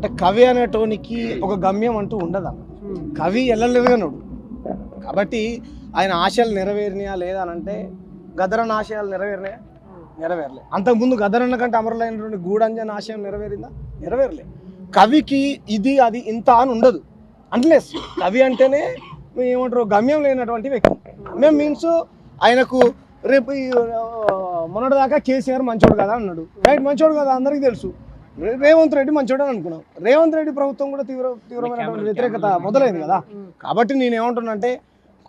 అంటే కవి అనేటోనికి ఒక గమ్యం అంటూ ఉండదా? కవి ఎల్లలేదనుడు కాబట్టి ఆయన ఆశయాలు నెరవేరినాయా లేదా అని అంటే గదరన్న ఆశయాలు నెరవేరినాయా? నెరవేరలే. అంతకుముందు గదరన్న కంటే అమరులైనటువంటి గూడంజన్ ఆశయం నెరవేరిందా? నెరవేరలే. కవికి ఇది అది ఇంత అని ఉండదు. అన్లెస్ కవి అంటేనే ఏమంటారు గమ్యం లేనటువంటి వ్యక్తి. గమ్యం మీన్స్ ఆయనకు రేపు మొన్నటిదాకా కేసీఆర్ మంచోడు కదా అన్నాడు. రైట్ మంచోడు కదా అందరికీ తెలుసు. రేవంత్ రెడ్డి మంచోడు అని అనుకున్నాం. రేవంత్ రెడ్డి ప్రభుత్వం కూడా తీవ్ర తీవ్రమైనటువంటి వ్యతిరేకత మొదలైంది కదా. కాబట్టి నేను ఏమంటున్నానంటే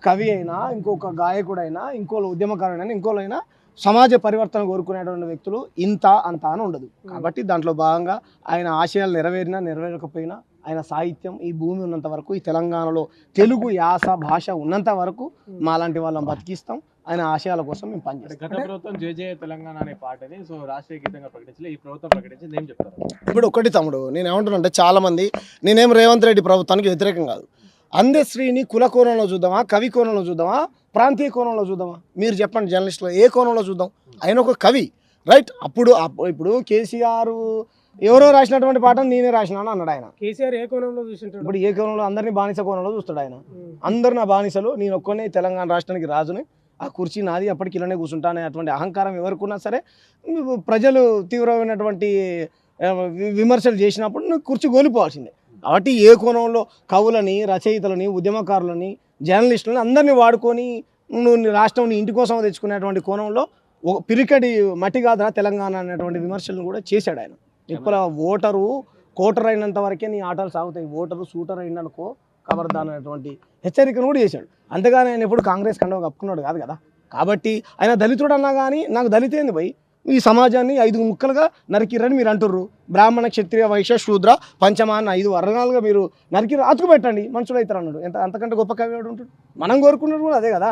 కవి అయినా ఇంకొక గాయకుడైనా ఇంకో ఉద్యమకారుడైనా ఇంకోలైనా సమాజ పరివర్తన కోరుకునేటువంటి వ్యక్తులు ఇంత అంత అని ఉండదు. కాబట్టి దాంట్లో భాగంగా ఆయన ఆశయాలు నెరవేరినా నెరవేరకపోయినా ఆయన సాహిత్యం ఈ భూమి ఉన్నంత వరకు ఈ తెలంగాణలో తెలుగు యాస భాష ఉన్నంత వరకు మాలాంటి వాళ్ళని బతికిస్తాం. ఆయన ఆశయాల కోసం మేము పనిచేస్తాం గత ప్రభుత్వం తెలంగాణ అనే పాటని సో రాష్ట్రీయ గీతంగా ప్రకటించలే ఈ ప్రభుత్వం ప్రకటించింది ఏం చెప్తారు? ఇప్పుడు ఒకటి తమ్ముడు నేను ఏమంటున్నానంటే చాలా మంది నేనేం రేవంత్ రెడ్డి ప్రభుత్వానికి వ్యతిరేకం కాదు. అందశ్రీని కుల కోణంలో చూద్దామా కవి కోణంలో చూద్దామా ప్రాంతీయ కోణంలో చూద్దామా? మీరు చెప్పండి జర్నలిస్టులో ఏ కోణంలో చూద్దాం? ఆయన ఒక కవి రైట్? అప్పుడు అప్పు- ఇప్పుడు కేసీఆర్ ఎవరో రాసినటువంటి పాటను నేనే రాసినాను అన్నాడు ఆయన. కేసీఆర్ ఏ కోణంలో చూసింటాడు? ఇప్పుడు ఏ కోణంలో? అందరినీ బానిస కోణంలో చూస్తాడు ఆయన. అందరు నా బానిసలు నేను ఒక్కనే తెలంగాణ రాష్ట్రానికి రాజుని. ఆ కుర్చీ నాది అప్పటికి ఇలానే కూర్చుంటానే అటువంటి అహంకారం ఎవరికున్నా సరే ప్రజలు తీవ్రమైనటువంటి విమర్శలు చేసినప్పుడు నువ్వు కుర్చీ కోల్పోవాల్సిందే కాబట్టి ఏ కోణంలో కవులని రచయితలని ఉద్యమకారులని జర్నలిస్టులని అందరినీ వాడుకొని నువ్వు నీ రాష్ట్రం నీ ఇంటి కోసం తెచ్చుకునేటువంటి కోణంలో ఒక పిరికడి మట్టి కాదురా తెలంగాణ అనేటువంటి విమర్శలను కూడా చేశాడు ఆయన. ఇప్పుడు ఓటరు కోటర్ అయినంత వరకే నీ ఆటలు సాగుతాయి. ఓటరు సూటర్ అయిందనుకో కవర్దాన్ అనేటువంటి హెచ్చరికను కూడా చేశాడు. అంతేగాని ఆయన ఎప్పుడు కాంగ్రెస్ కండవ కప్పుకున్నాడు కాదు కదా. కాబట్టి ఆయన దళితుడు అన్నా కానీ నాకు దళితేంది పోయి ఈ సమాజాన్ని ఐదు ముక్కలుగా నరికిరని మీరు అంటుర్రు. బ్రాహ్మణ క్షత్రియ వైశ్య శూద్ర పంచమాన ఐదు వర్ణాలుగా మీరు నరికి అతుకు పెట్టండి మనుషులు అవుతారు అన్నాడు. ఎంత అంతకంటే గొప్ప కవి ఉంటాడు? మనం కోరుకున్నది కూడా అదే కదా.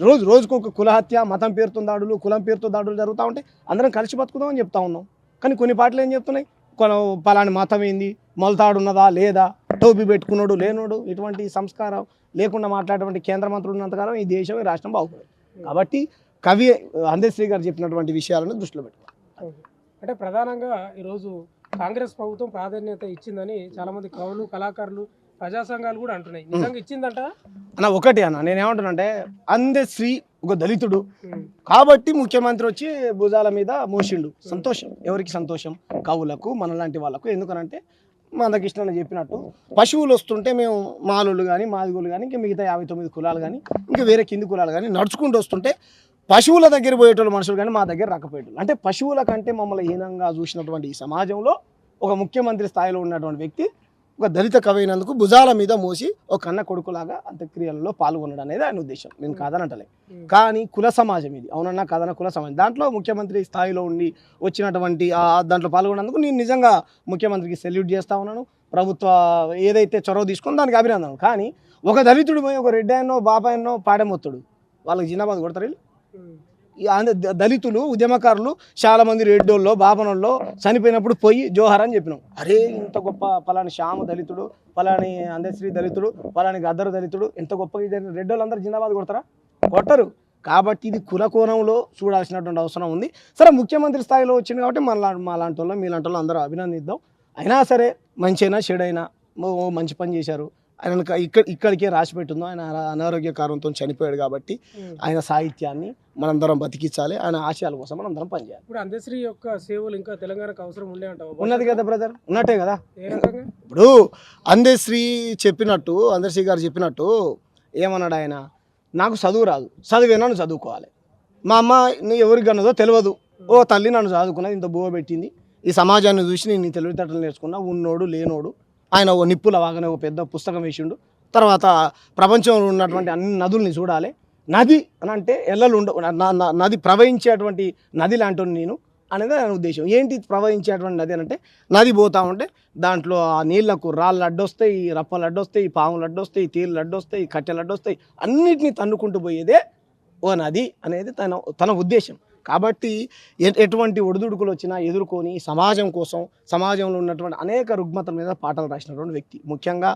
రోజు రోజుకు ఒక కులహత్య మతం పేరుతో దాడులు కులం పేరుతో దాడులు జరుగుతూ ఉంటే అందరం కలిసి బతుకుదామని చెప్తా ఉన్నాం. కానీ కొన్ని పాటలు ఏం చెప్తున్నాయి? కొన పలాని మతం ఏంది? మొలతాడు ఉన్నదా లేదా? టోపీ పెట్టుకున్నాడు లేనోడు ఇటువంటి సంస్కారం లేకుండా మాట్లాడేటువంటి కేంద్ర మంత్రులు ఉన్నంతకాలం ఈ దేశం ఈ రాష్ట్రం బాగుపడదు. కాబట్టి కవి అందశ్రీ గారు చెప్పినటువంటి విషయాలను దృష్టిలో పెట్టుకోవాలి అంటే ప్రధానంగా ఈరోజు కాంగ్రెస్ ప్రభుత్వం ప్రాధాన్యత ఇచ్చిందని చాలా మంది కవులు కళాకారులు ప్రజా సంఘాలు కూడా అంటున్నాయి. నిజంగా ఇచ్చిందంట? అన్న ఒకటి అన్న నేను ఏమంటున్నానంటే అందశ్రీ ఒక దళితుడు. కాబట్టి ముఖ్యమంత్రి వచ్చి భుజాల మీద మోసిండు. సంతోషం. ఎవరికి సంతోషం? కవులకు మనలాంటి వాళ్ళకు. ఎందుకనంటే మందకృష్ణ చెప్పినట్టు. పశువులు వస్తుంటే మేము మాలులు కానీ మాదిగులు కానీ ఇంకా మిగతా యాభై తొమ్మిది కులాలు కానీ ఇంకా వేరే కింది కులాలు కానీ నడుచుకుంటూ వస్తుంటే పశువుల దగ్గర పోయేటోళ్ళు మనుషులు కానీ మా దగ్గర రాకపోయేటోళ్ళు. అంటే పశువుల కంటే మమ్మల్ని హీనంగా చూసినటువంటి ఈ సమాజంలో ఒక ముఖ్యమంత్రి స్థాయిలో ఉన్నటువంటి వ్యక్తి ఒక దళిత కవి అయినందుకు భుజాల మీద మోసి ఒక కన్న కొడుకులాగా అంత్యక్రియలలో పాల్గొనడం అనేది ఆయన ఉద్దేశం. నేను కాదనంటలే. కానీ కుల సమాజం ఇది. అవునన్నా కాదన్న కుల సమాజం. దాంట్లో ముఖ్యమంత్రి స్థాయిలో ఉండి వచ్చినటువంటి దాంట్లో పాల్గొన్నందుకు నేను నిజంగా ముఖ్యమంత్రికి సెల్యూట్ చేస్తా ఉన్నాను. ప్రభుత్వ ఏదైతే చొరవ తీసుకుందో దానికి అభినందన కానీ ఒక దళితుడు పోయి ఒక రెడ్డి ఆయనో బాబాయన్నో పాడెమొత్తుడు వాళ్ళకి జినాబాద్ కొడతారు దళితులు ఉద్యమకారులు చాలా మంది రెడ్డోల్లో బాపనోల్లో చనిపోయినప్పుడు పోయి జోహార్ అని చెప్పినాం. అరే ఇంత గొప్ప పలాని శ్యామ దళితుడు పలాని అందశ్రీ దళితుడు పలాని గద్దరు దళితుడు ఎంత గొప్పగా ఇది రెడ్డోళ్ళు అందరూ జిందాబాద్ కొడతారా? కొట్టరు. కాబట్టి ఇది కుల కోణంలో చూడాల్సినటువంటి అవసరం ఉంది. సరే ముఖ్యమంత్రి స్థాయిలో వచ్చింది కాబట్టి మన మా లాంటి వాళ్ళు మీలాంటి వాళ్ళు అందరూ అభినందిద్దాం. అయినా సరే మంచి అయినా చెడైనా ఓ- ఓ మంచి పని చేశారు. ఆయన ఇక్కడ ఇక్కడికే రాసి పెట్టిందో ఆయన అనా- అనారోగ్య కారణంతో చనిపోయాడు కాబట్టి ఆయన సాహిత్యాన్ని మనందరం బతికించాలి. ఆయన ఆశయాల కోసం మనందరం పనిచేయాలి. ఇప్పుడు అందశ్రీ యొక్క సేవలు ఇంకా తెలంగాణకు అవసరం ఉండే ఉన్నది కదా బ్రదర్ ఉన్నట్టే కదా. ఇప్పుడు అందశ్రీ చెప్పినట్టు అందశ్రీ గారు చెప్పినట్టు ఏమన్నాడు ఆయన? నాకు చదువు రాదు. చదివే నన్ను చదువుకోవాలి. మా అమ్మ నీ ఎవరికి అన్నదో తెలియదు. ఓ తల్లి నన్ను చదువుకున్నది ఇంత బువ్వ పెట్టింది. ఈ సమాజాన్ని చూసి నేను తెలివితేటలు నేర్చుకున్నా ఉన్నోడు లేనోడు ఆయన ఓ నిప్పుల వాగనే ఒక పెద్ద పుస్తకం వేసిండు. తర్వాత ప్రపంచంలో ఉన్నటువంటి అన్ని నదుల్ని చూడాలి. నది అని అంటే ఎల్లలు ఉండ నది ప్రవహించేటువంటి నది లాంటి నేను అనేది నా ఉద్దేశం. ఏంటి ప్రవహించేటువంటి నది అని అంటే నది పోతా ఉంటే దాంట్లో ఆ నీళ్ళకు రాళ్ళు అడ్డొస్తాయి రప్పలు అడ్డొస్తాయి పాములు అడ్డొస్తాయి తీర్లు అడ్డొస్తాయి కట్టెలు అడ్డొస్తాయి అన్నిటినీ తన్నుకుంటూ పోయేదే ఓ నది అనేది తన తన ఉద్దేశం. కాబట్టి ఎటువంటి ఒడిదుడుకులు వచ్చినా ఎదుర్కొని సమాజం కోసం సమాజంలో ఉన్నటువంటి అనేక రుగ్మతల మీద పాటలు రాసినటువంటి వ్యక్తి. ముఖ్యంగా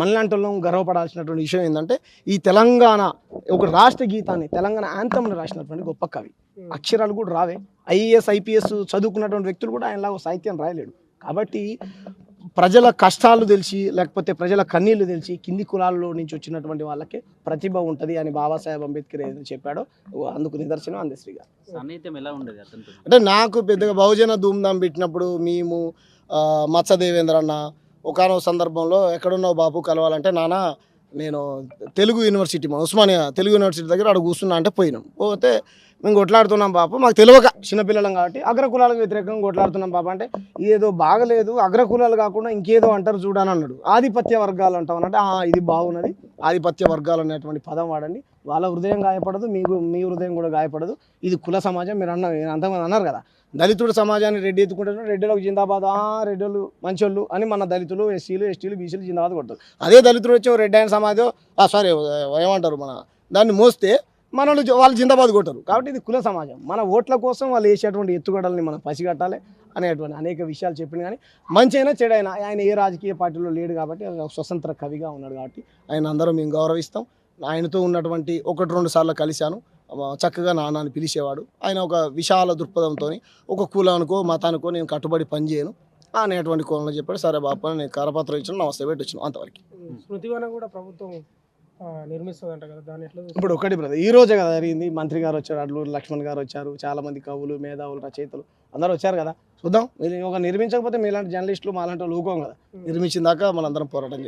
మనలాంటి వాళ్ళం గర్వపడాల్సినటువంటి విషయం ఏంటంటే ఈ తెలంగాణ ఒక రాష్ట్ర గీతాన్ని తెలంగాణ యాంథమ్ని రాసినటువంటి గొప్ప కవి. అక్షరాలు కూడా రావే. ఐఏఎస్ ఐపీఎస్ చదువుకున్నటువంటి వ్యక్తులు కూడా ఆయనలాగా సాహిత్యం రాయలేడు. కాబట్టి ప్రజల కష్టాలు తెలిసి లేకపోతే ప్రజల కన్నీళ్ళు తెలిసి కింది కులాల్లో నుంచి వచ్చినటువంటి వాళ్ళకి ప్రతిభ ఉంటుంది అని బాబాసాహెబ్ అంబేద్కర్ ఏదైతే చెప్పాడో అందుకు నిదర్శనం అందశ్రీ గారు. ఎలా ఉండేది అంటే నాకు పెద్దగా బహుజన ధూమ్ధాం పెట్టినప్పుడు మేము ఆ, మత్స దేవేంద్ర అన్న ఒకనొక సందర్భంలో ఎక్కడున్నావు బాబు కలవాలంటే నాన్న నేను తెలుగు యూనివర్సిటీ మా ఉస్మానియా తెలుగు యూనివర్సిటీ దగ్గర అక్కడ కూర్చున్నా అంటే పోయినాం. పోతే మేము కొట్లాడుతున్నాం పాప మాకు తెలియక చిన్నపిల్లలం కాబట్టి అగ్రకులాలకు వ్యతిరేకంగా కొట్లాడుతున్నాం బాబు అంటే ఇదేదో బాగలేదు. అగ్రకులాలు కాకుండా ఇంకేదో అంటారు చూడని అన్నాడు. ఆధిపత్య వర్గాలు అంటాం. అనంటే "ఆ, ఇది బాగున్నది. ఆధిపత్య వర్గాలు అనేటువంటి పదం వాడండి. వాళ్ళ హృదయం గాయపడదు. మీకు మీ హృదయం కూడా గాయపడదు. ఇది కుల సమాజం. మీరు అన్న అంతమంది అన్నారు కదా. దళితుడు సమాజాన్ని రెడ్డి ఎత్తుకుంటారు రెడ్డిలకు జిందాబాద్. ఆ రెడ్డిలు మంచోళ్ళు అని మన దళితులు ఎస్సీలు ఎస్టీలు బీసీలు జిందాబాద్ కొడతారు. అదే దళితుడు వచ్చి రెడ్డి అయిన సమాజం. సారీ ఏమంటారు మన దాన్ని మోస్తే మనల్ని వాళ్ళు జిందాబాద్ కొట్టారు కాబట్టి ఇది కుల సమాజం. మన ఓట్ల కోసం వాళ్ళు వేసేటువంటి ఎత్తుగడల్ని మనం పసిగట్టాలి అనేటువంటి అనేక విషయాలు చెప్పిన కానీ మంచి అయినా చెడైనా ఆయన ఏ రాజకీయ పార్టీలో లేడు కాబట్టి ఆయన ఒక స్వతంత్ర కవిగా ఉన్నాడు కాబట్టి ఆయన అందరూ మేము గౌరవిస్తాం. ఆయనతో ఉన్నటువంటి ఒకటి రెండు సార్లు కలిశాను. చక్కగా నాన్నని పిలిచేవాడు. ఆయన ఒక విశాల దృక్పథంతో ఒక కులానికో మతానికో నేను కట్టుబడి పనిచేయను అనేటువంటి కోణంలో చెప్పాడు. సరే బాబు నేను కరపత్రం ఇచ్చాను నమస్తే పెట్టి వచ్చాను అంతవరకు. స్మృతివనం కూడా ప్రభుత్వం నిర్మిస్తుంది కదా దాన్ని ఎట్లా చూస్తారు? ఇప్పుడు ఒకటి బ్రదర్ ఈ రోజే కదా జరిగింది. మంత్రి గారు వచ్చారు అడ్లూరు లక్ష్మణ్ గారు వచ్చారు చాలా మంది కవులు మేధావులు రచయితలు అందరూ వచ్చారు కదా. చూద్దాం. మీరు ఒక నిర్మించకపోతే మీలాంటి జర్నలిస్టులు మాలాంటి వాళ్ళు ఊకోం కదా. నిర్మించిన దాకా మనందరం పోరాటం